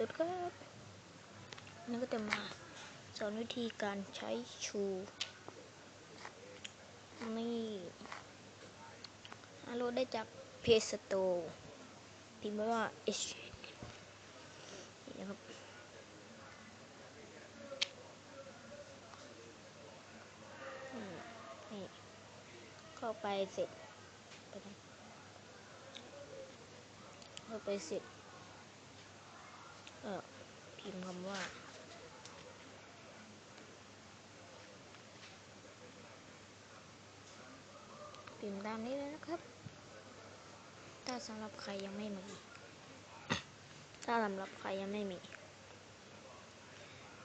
สุดครับนี่ก็จะมาสอนวิธีการใช้ชูนี่อาโหลได้จากเพจสโตพิมพ์ว่า H นี่นะครับนี่เข้าไปเสร็จไปไหนเข้าไปเสร็จ เออพิมพ์คำว่า พิมพ์ตามนี้เลยนะครับ ถ้าสำหรับใครยังไม่มี ถ้าสำหรับใครยังไม่มี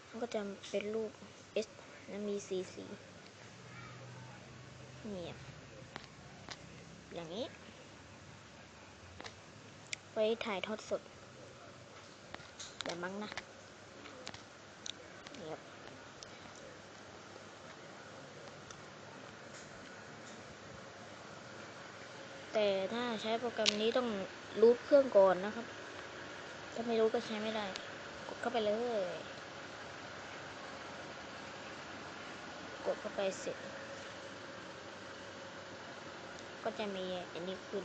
มันก็จะเป็นรูป S และมีสีสีเนี่อย่างนี้ ไว้ถ่ายทอดสด แต่มั้งนะเนี่ยครับแต่ถ้าใช้โปรแกรมนี้ต้องรูทเครื่องก่อนนะครับ ถ้าไม่รู้ก็ใช้ไม่ได้ กดเข้าไปเลย กดเข้าไปเสร็จ ก็จะมีอันนี้ขึ้น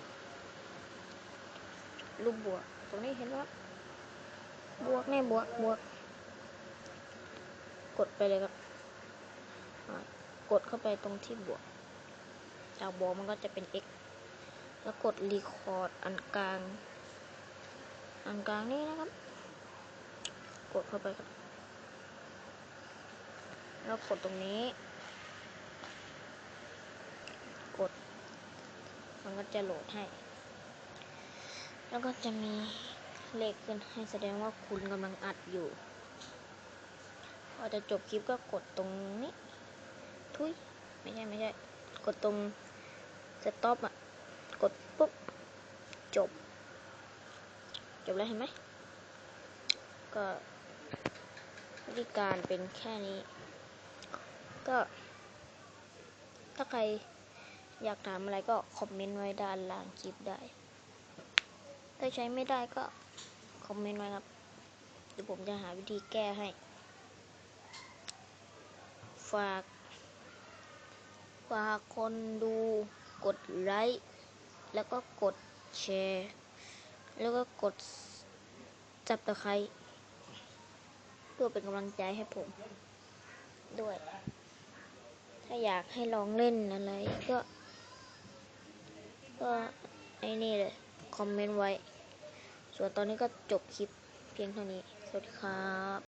รูปบวก ตรงนี้เห็นไหมครับ บวกแน่บวกบวก กดไปเลยครับ กดเข้าไปตรงที่บวก จากบวกมันก็จะเป็น x แล้วกดรีคอร์ดอันกลาง อันกลางนี่นะครับ กดเข้าไปครับแล้วกดตรงนี้ กด มันก็จะโหลดให้ แล้วก็จะมี เลขขึ้นให้แสดงว่าคุณกำลังอัดอยู่พอจะจบคลิปก็กดตรงนี้ ทุย ไม่ใช่ไม่ใช่ กดตรงสต็อปอะ กดปุ๊บ จบ จบแล้วเห็นไหม ก็วิธีการเป็นแค่นี้ ก็ ถ้าใครอยากถามอะไรก็คอมเมนต์ไว้ด้านล่างคลิปได้ ถ้าใช้ไม่ได้ก็ คอมเมนต์ไว้ครับ เดี๋ยวผมจะหาวิธีแก้ให้ ฝาก ฝากคนดูกดไลค์แล้วก็กดแชร์ แล้วก็กดจับตะไคร้เพื่อเป็นกำลังใจให้ผม ด้วย ถ้าอยากให้ลองเล่นอะไรก็ ก็ไอ้นี่เลย คอมเมนต์ไว้ ส่วนตอนนี้ก็จบคลิปเพียงเท่านี้ สวัสดีครับ